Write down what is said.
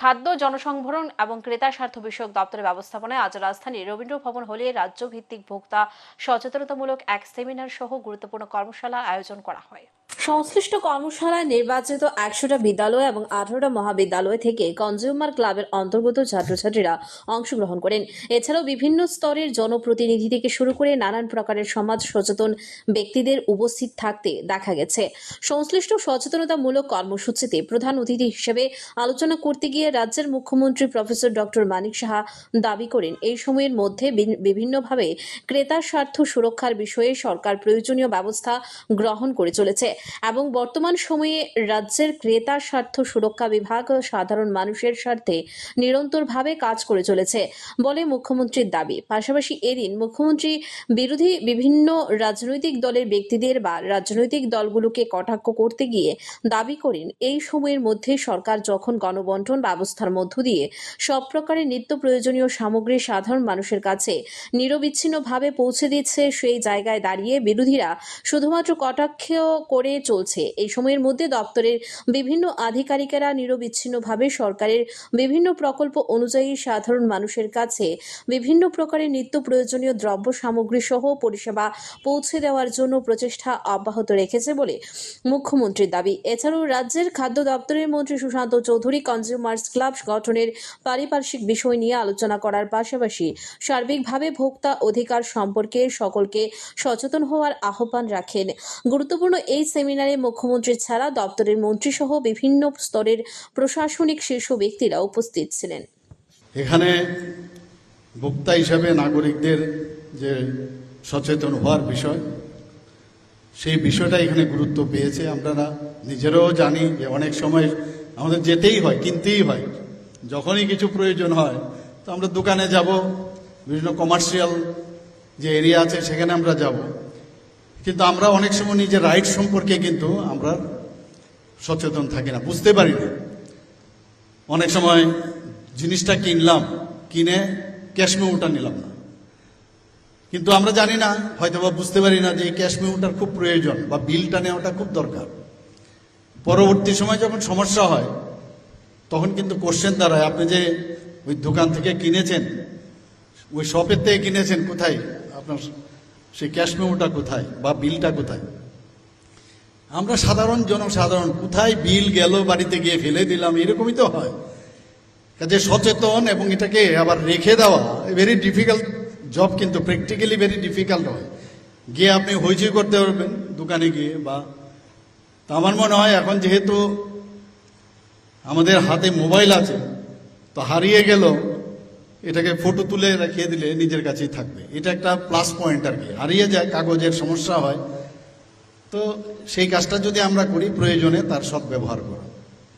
খাদ্য, জনসংভরণ এবং ক্রেতা স্বার্থ বিষয়ক দপ্তরের ব্যবস্থাপনায় আজ রাজধানীর রবীন্দ্র ভবন হলে রাজ্যভিত্তিক ভোক্তা সচেতনতামূলক এক সেমিনার সহ গুরুত্বপূর্ণ কর্মশালা আয়োজন করা হয়। সংশ্লিষ্ট কর্মশালায় নির্বাচিত একশোটা বিদ্যালয় এবং আঠারোটা মহাবিদ্যালয় থেকে কনজিউমার ক্লাবের অন্তর্গত ছাত্রছাত্রীরা অংশগ্রহণ করেন। এছাড়াও বিভিন্ন স্তরের জনপ্রতিনিধি থেকে শুরু করে নানান প্রকারের সমাজ সচেতন ব্যক্তিদের উপস্থিত থাকতে দেখা গেছে। সংশ্লিষ্ট সচেতনতামূলক কর্মসূচিতে প্রধান অতিথি হিসেবে আলোচনা করতে গিয়ে রাজ্যের মুখ্যমন্ত্রী প্রফেসর ডক্টর মানিক সাহা দাবি করেন, এই সময়ের মধ্যে বিভিন্নভাবে ক্রেতার স্বার্থ সুরক্ষার বিষয়ে সরকার প্রয়োজনীয় ব্যবস্থা গ্রহণ করে চলেছে। এবং বর্তমান সময়ে রাজ্যের ক্রেতার স্বার্থ সুরক্ষা বিভাগ সাধারণ মানুষের স্বার্থে নিরন্তরভাবে কাজ করে চলেছে বলে মুখ্যমন্ত্রীর দাবি। পাশাপাশি এদিন মুখ্যমন্ত্রী বিরোধী বিভিন্ন রাজনৈতিক দলের ব্যক্তিদের বা রাজনৈতিক দলগুলোকে কটাক্ষ করতে গিয়ে দাবি করেন, এই সময়ের মধ্যে সরকার যখন গণবন্টন ব্যবস্থার মধ্য দিয়ে সব প্রকারের নিত্য প্রয়োজনীয় সামগ্রী সাধারণ মানুষের কাছে নিরবিচ্ছিন্নভাবে পৌঁছে দিচ্ছে, সেই জায়গায় দাঁড়িয়ে বিরোধীরা শুধুমাত্র কটাক্ষ করে চলছে। এই সময়ের মধ্যে দপ্তরের বিভিন্ন আধিকারিকেরা নিরবিচ্ছিন্নভাবে সরকারের বিভিন্ন প্রকল্প অনুযায়ী সাধারণ মানুষের কাছে বিভিন্ন প্রকারের নিত্য প্রয়োজনীয় দ্রব্য সামগ্রী সহ পরিষেবা পৌঁছে দেওয়ার জন্য প্রচেষ্টা অব্যাহত রেখেছে বলে মুখ্যমন্ত্রীর দাবি। এছাড়াও রাজ্যের খাদ্য দপ্তরের মন্ত্রী সুশান্ত চৌধুরী কনজিউমার্স ক্লাব গঠনের পারিপার্শ্বিক বিষয় নিয়ে আলোচনা করার পাশাপাশি সার্বিকভাবে ভোক্তা অধিকার সম্পর্কে সকলকে সচেতন হওয়ার আহ্বান রাখেন। গুরুত্বপূর্ণ এই সেমিনারে মুখ্যমন্ত্রী ছাড়া দপ্তরের মন্ত্রীসহ বিভিন্ন স্তরের প্রশাসনিক শীর্ষ ব্যক্তিরা উপস্থিত ছিলেন। এখানে ভোক্তা হিসাবে নাগরিকদের যে সচেতন হওয়ার বিষয়, সেই বিষয়টা এখানে গুরুত্ব পেয়েছে। আপনারা নিজেরাও জানি যে অনেক সময় আমাদের যেতেই হয়, কিনতেই হয়। যখনই কিছু প্রয়োজন হয়, তো আমরা দোকানে যাব, বিভিন্ন কমার্শিয়াল যে এরিয়া আছে সেখানে আমরা যাব। কিন্তু আমরা অনেক সময় নিজের রাইট সম্পর্কে কিন্তু আমরা সচেতন থাকি না, বুঝতে পারি না। অনেক সময় জিনিসটা কিনলাম, কিনে ক্যাশ মেমোটা নিলাম না। কিন্তু আমরা জানি না হয়তো বা বুঝতে পারি না যে এই ক্যাশ মেমোটার খুব প্রয়োজন বা বিলটা নেওয়াটা খুব দরকার। পরবর্তী সময় যখন সমস্যা হয়, তখন কিন্তু কোশ্চেন দাঁড়ায়, আপনি যে ওই দোকান থেকে কিনেছেন, ওই শপের থেকে কিনেছেন, কোথায় আপনার সেই ক্যাশ মেমোটা কোথায় বা বিলটা কোথায়? আমরা সাধারণ জনসাধারণ, কোথায় বিল গেল বাড়িতে গিয়ে ফেলে দিলাম, এরকমই তো হয়। কাজে সচেতন এবং এটাকে আবার রেখে দেওয়া ভেরি ডিফিকাল্ট জব কিন্তু প্র্যাকটিক্যালি ভেরি ডিফিকাল্ট হয়। গিয়ে আপনি হইচই করতে পারবেন দোকানে গিয়ে বা তা আমার মনে হয় এখন যেহেতু আমাদের হাতে মোবাইল আছে, তো হারিয়ে গেল এটাকে ফটো তুলে রেখে দিলে নিজের কাছেই থাকবে। এটা একটা প্লাস পয়েন্ট আর কি। হারিয়ে যায়, কাগজের সমস্যা হয়। তো সেই কাজটা যদি আমরা করি, প্রয়োজনে তার সব ব্যবহার করা।